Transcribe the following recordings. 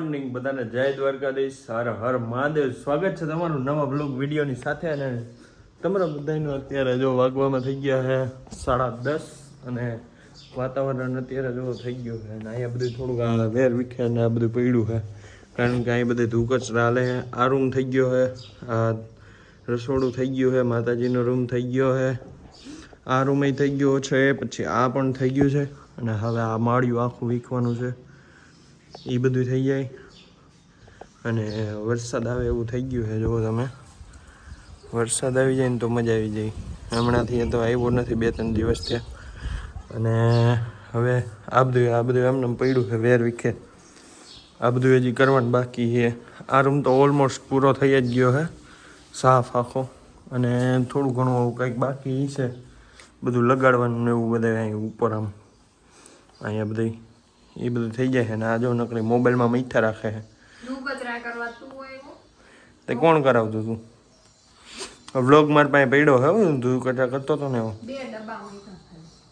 Morning. બધાને જય દ્વારકાધીશ. હર હર મહાદેવ. સ્વાગત છે તમારું નવા બ્લોગ વિડીયોની સાથે અને તમારા બધાનું અત્યારે જો વાગવામાં થઈ ગયા છે સાડા દસ અને વાતાવરણ અત્યારે જો થઈ ગયું છે અને અહીંયા બધું થોડુંક આ વેર વિખે ને આ બધું પડ્યું છે. કારણ કે અહીં બધે ધૂકચરા હાલે આ રૂમ થઈ ગયો છે. આ રસોડું થઈ ગયું છે. માતાજીનો રૂમ થઈ ગયો છે. આ રૂમ થઈ ગયો છે. પછી આ પણ થઈ ગયું છે. અને હવે આ માળિયું આખું વીખવાનું છે. એ બધું થઈ જાય. અને વરસાદ આવે એવું થઈ ગયું છે, જુઓ તમે. વરસાદ આવી જાય ને તો મજા આવી જાય. હમણાંથી તો આવ્યો નથી બે ત્રણ દિવસ થયા. અને, હવે આ બધું આ બધું એમને એમ પડ્યું છે વેર વિખે આ બધું હજી કરવાનું બાકી છે. આ રૂમ તો ઓલમોસ્ટ પૂરો થઈ જ ગયો છે. સાફ આખો. અને થોડું ઘણું એવું કંઈક બાકી છે. બધું લગાડવાનું એવું બધે અહીં ઉપર આમ. અહીંયા બધી એ બધું થઈ જાય છે ને આ જો નકરી મોબાઈલમાં મીઠા રાખે છે. તું કોણ કરાવતું તું? વ્લોગ મારી પાસે પડ્યો હે ધૂ કચરા કરતો હતો ને એવો.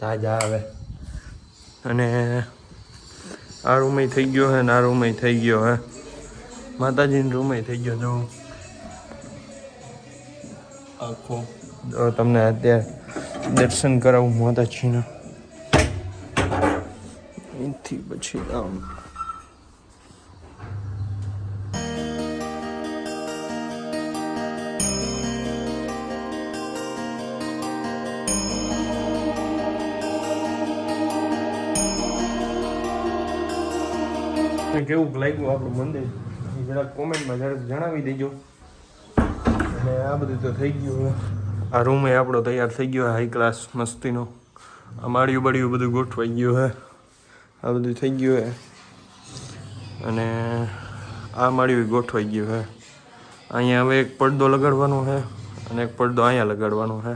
તાજા આવે. અને આ રૂમય થઈ ગયો હે ને આ રૂમય થઈ ગયો હે માતાજીનો રૂમય થઈ ગયો જો. આખો તમને અત્યારે દર્શન કરાવું માતાજીના. અહીંથી પછી આમ કેવું લાગ્યું આપણું મંદિર. એ જરાક કોમેન્ટમાં જરાક જણાવી દેજો. અને આ બધું તો થઈ ગયું આ રૂમ એ આપણો તૈયાર થઈ ગયો હાઈ ક્લાસ મસ્તીનો. આ માળિયું બાળિયું બધું ગોઠવાઈ ગયું હે આ બધું થઈ ગયું હે. અને આ માળિયું ગોઠવાઈ ગયું હે. અહીંયા હવે એક પડદો લગાડવાનો છે અને એક પડદો અહીંયા લગાડવાનો છે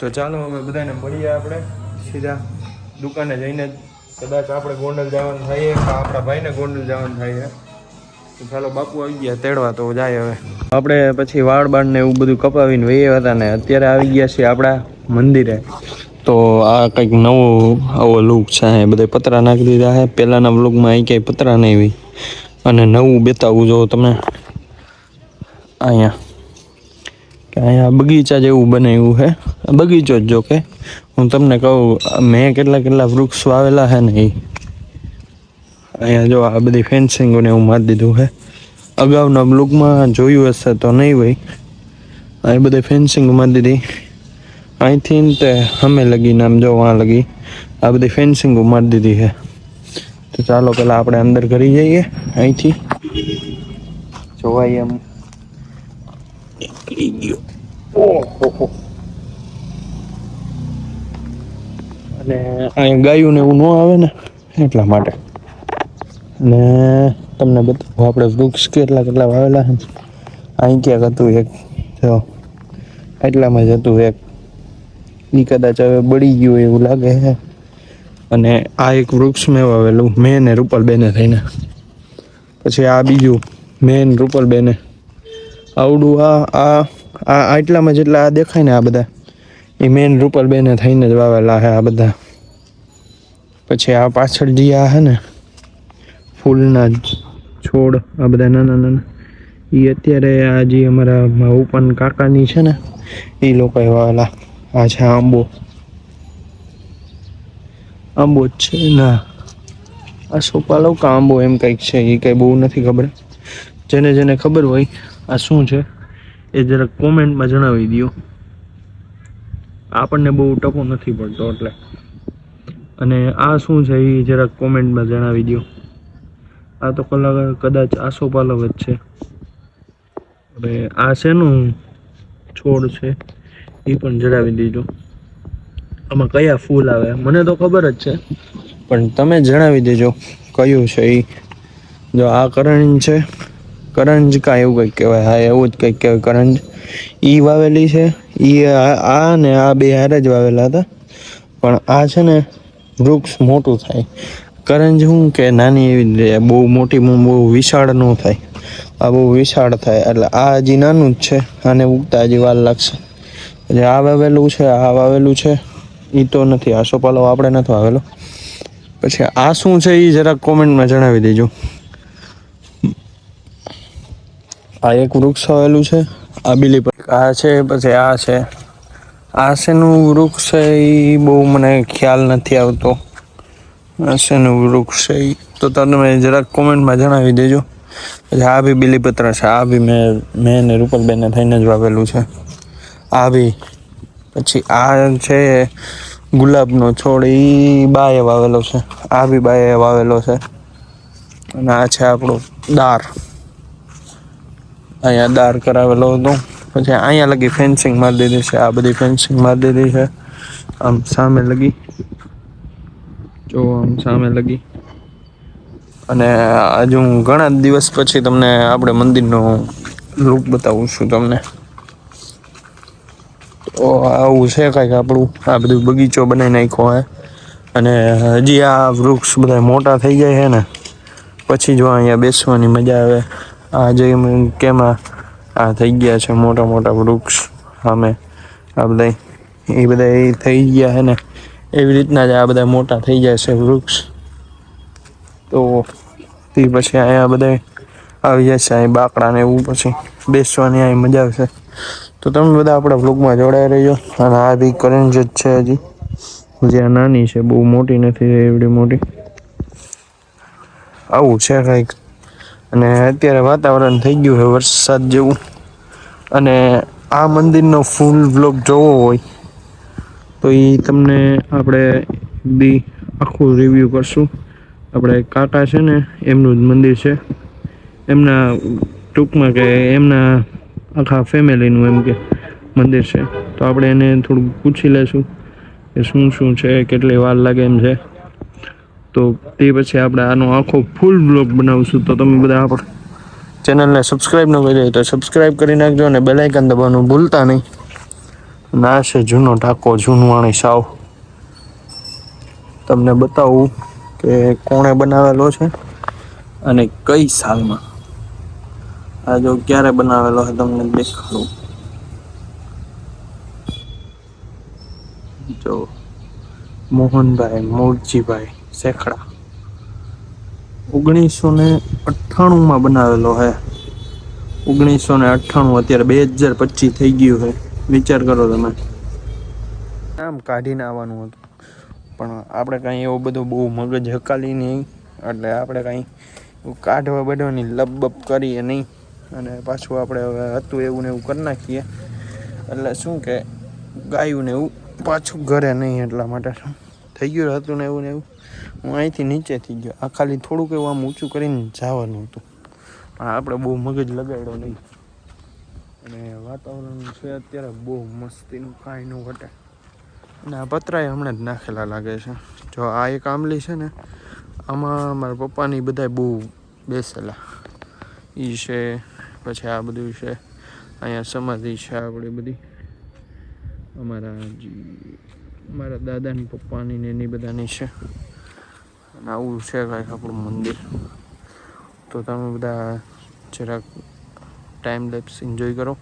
તો ચાલો હવે બધાને મળીએ આપણે સીધા દુકાને જઈને કદાચ આપણે ગોંડલ જવાનું થાય કે આપણા ભાઈને ગોંડલ જવાનું થાય તો ચાલો બાપુ આવી ગયા, તેડવા તો જાય હવે. આપણે પછી વાળ બાળ ને એવું બધું કપાવીને વહી હતા ને અત્યારે આવી ગયા છીએ આપણા મંદિરે. તો આ કંઈક નવો આવો લુક છે બધે પતરા નાખી દીધા છે. પહેલાંના બ્લોગમાં અહીં ક્યાંય પતરા નહીં હોય અને નવું બેતાવું જો તમે. અહીંયા. કે અહીંયા બગીચા જેવું બનાવ્યું છે. બગીચો જ જો કે. હું તમને કહું, મેં કેટલા કેટલા વૃક્ષ વાવેલા છે ને એ અહીંયા જો આ બધી ફેન્સિંગોને એવું મારી દીધું છે. અગાઉના બ્લોગમાં જોયું હશે તો નહીં હોય અહીં બધી ફેન્સિંગ મારી દીધી. અહીંથી ને તે અમે લગીને આમ જો વાં લગી. આ બધી ફેન્સિંગ મારી દીધી છે. તો ચાલો પહેલાં આપણે અંદર કરી જઈએ અહીંથી. જોવાય એમ. નીકળી ગયો. ઓહો. અને અહીંયા ગાયું ને એવું ન આવે ને એટલા માટે. અને તમને બતાવું, આપણે વૃક્ષ કેટલા કેટલા વાવેલા છે. અહીં ક્યાંક હતું એક, જો, એટલામાં જ હતું એક. એ કદાચ હવે બળી ગયું એવું લાગે છે. અને આ એક વૃક્ષ મેં વાવેલું મેં ને રૂપલબેને થઈને. પછી આ બીજું, મેં ને રૂપલબેને. આવડું આ આ આટલામાં જેટલા આ દેખાય ને આ બધા એ મેન રૂપલબેને થઈને જ વાવેલા છે આ બધા. પછી આ પાછળ જે આ છે ને, ફૂલના છોડ, આ બધા નાના નાના એ અત્યારે આ જે અમારા ઉપન કાકાની છે ને એ લોકોએ વાવેલા. આ છે, આંબો. આંબો જ છે, ના. આ સોપાલો કા આંબો એમ કંઈક છે, એ કંઈ બહુ નથી ખબર. જેને જેને ખબર હોય, આ શું છે, એ જરાક કોમેન્ટમાં જણાવી દો આપણને બહુ ટકો નથી પડતો, એટલે. અને આ શું છે, એ જરાક કોમેન્ટમાં જણાવી દો આ તો કલાકાર કદાચ આસોપાલવ જ છે. હવે આ શેનું છોડ છે? એ પણ જણાવી દેજો આમાં કયા ફૂલ આવે, મને તો ખબર જ છે. પણ તમે જણાવી દેજો, કયું છે એ જો આ કરંજ છે, કરંજ કાં એવું કંઈક કહેવાય. હા, એવું જ કંઈક કહેવાય કરંજ. ઈ વાવેલી છે આ આ ને આ બે હારે જ વાવેલા હતા. પણ આ છે ને વૃક્ષ મોટું થાય. કરંજ શું કે નાની એવી જગ્યાએ બહુ મોટી બહુ વિશાળ ન થાય. આ બહુ વિશાળ થાય, એટલે આ હજી નાનું જ છે, આને ઉગતા હજી વાર લાગશે. એટલે આ વાવેલું છે, આ વાવેલું છે. એ તો નથી આસોપાલો આપણે નથી વાવેલો. પછી આ શું છે એ જરાક કોમેન્ટમાં જણાવી દેજો. આ એક વૃક્ષ આવેલું છે, આ બીલી આ છે, પછી આ છે. આશેનું વૃક્ષ છે એ બહુ મને ખ્યાલ નથી આવતો. આશેનું વૃક્ષ છે ઈ. તો તમે જરાક કોમેન્ટમાં જણાવી દેજો. પછી આ બી બીલીપત્ર છે, આ બી મેં મેં ને રૂપલબેને થઈને જ વાવેલું છે. આ બી પછી આ છે ગુલાબનો છોડ એ બાએ વાવેલો છે. આ બી બાએ વાવેલો છે. અને આ છે આપણો દાર. અહીંયા દાર કરાવેલો હતો. પછી અહીંયા લગી ફેન્સિંગ મારી દીધી છે. આ બધી ફેન્સિંગ મારી દીધી છે. આમ સામે લગી. જો આમ સામે લગી. અને હજુ ઘણા દિવસ પછી તમને આપણે મંદિરનો લુક બતાવું છું તમને. તો આવું છે કંઈક આપણું. આ બધું બગીચો બનાવી નાખ્યો હે. અને હજી આ વૃક્ષ બધા મોટા થઈ જાય છે ને. પછી જો અહીંયા બેસવાની મજા આવે. આ જે કેમાં આ થઈ ગયા છે મોટા મોટા વૃક્ષ સામે. આ બધા એ બધા એ થઈ ગયા છે ને. એવી રીતના જ આ બધા મોટા થઈ જાય છે વૃક્ષ. તો તે પછી અહીંયા બધા આવી જશે અહીં બાકડા ને એવું પછી. બેસવાની અહીં મજા આવશે. તો તમે બધા આપણા વ્લોગમાં જોડાઈ રહ્યો અને આ બી કરંજ જ છે હજી. હજી નાની છે, બહુ મોટી નથી એવડી મોટી. આવું છે કંઈક. અને અત્યારે વાતાવરણ થઈ ગયું છે વરસાદ જેવું. અને આ મંદિરનો ફૂલ વ્લોગ જોવો હોય, તો એ તમને આપણે બી આખું રિવ્યૂ કરશું. આપણે કાકા છે ને, એમનું જ મંદિર છે. એમના ટૂંકમાં કે એમના આખા ફેમિલીનું એમ કે મંદિર છે. તો આપણે એને થોડુંક પૂછી લેશું કે શું શું છે, કેટલી વાર લાગે એમ છે. તો તે પછી આપણે આનો આખો ફૂલ બ્લોગ બનાવશું. તો તમે બધા આપણે ચેનલને સબસ્ક્રાઈબ ન કરી તો સબસ્ક્રાઈબ કરી નાખજો અને બેલાઇકન દબાવવાનું ભૂલતા નહીં. ના છે જૂનો ટાંકો જૂનવાણી સાવ. તમને બતાવું કે કોણે બનાવેલો છે અને કઈ સાલમાં. આ જો ક્યારે બનાવેલો છે તમને દેખાડું. જો, મોહનભાઈ મોરજીભાઈ શેખડા. ઓગણીસો ને અઠ્ઠાણુંમાં બનાવેલો છે ઓગણીસો ને અઠ્ઠાણું અત્યારે બે હજાર પચીસ થઈ ગયું છે વિચાર કરો તમે. આમ કાઢીને આવવાનું હતું. પણ આપણે કાંઈ એવો બધો બહુ મગજ હકાલી નહીં. એટલે આપણે કાંઈ કાઢવા બઢવાની લબબ કરીએ નહીં. અને પાછું આપણે હવે હતું એવું ને એવું કરી નાખીએ. એટલે શું કે, ગાયું ને એવું પાછું ઘરે નહીં એટલા માટે. થઈ ગયું હતું ને એવું ને એવું. હું અહીંથી નીચે થઈ ગયો. આ ખાલી થોડુંક એવું આમ ઊંચું કરીને જવાનું હતું. પણ આપણે બહુ મગજ લગાડ્યો નહીં. અને વાતાવરણ છે અત્યારે બહુ મસ્તીનું કાંઈ ન ઘટે અને આ પતરાય હમણાં જ નાખેલા લાગે છે. જો આ એક આંબલી છે ને, આમાં મારા પપ્પાની બધા બહુ બેસેલા. એ છે પછી આ બધું છે. અહીંયા સમાધિ છે આપણી બધી. અમારા મારા દાદાની પપ્પાની ને એની બધાની છે. અને આવું છે કાંઈક આપણું મંદિર. તો તમે બધા જરાક ટાઈમ લેપ્સ એન્જોય કરો.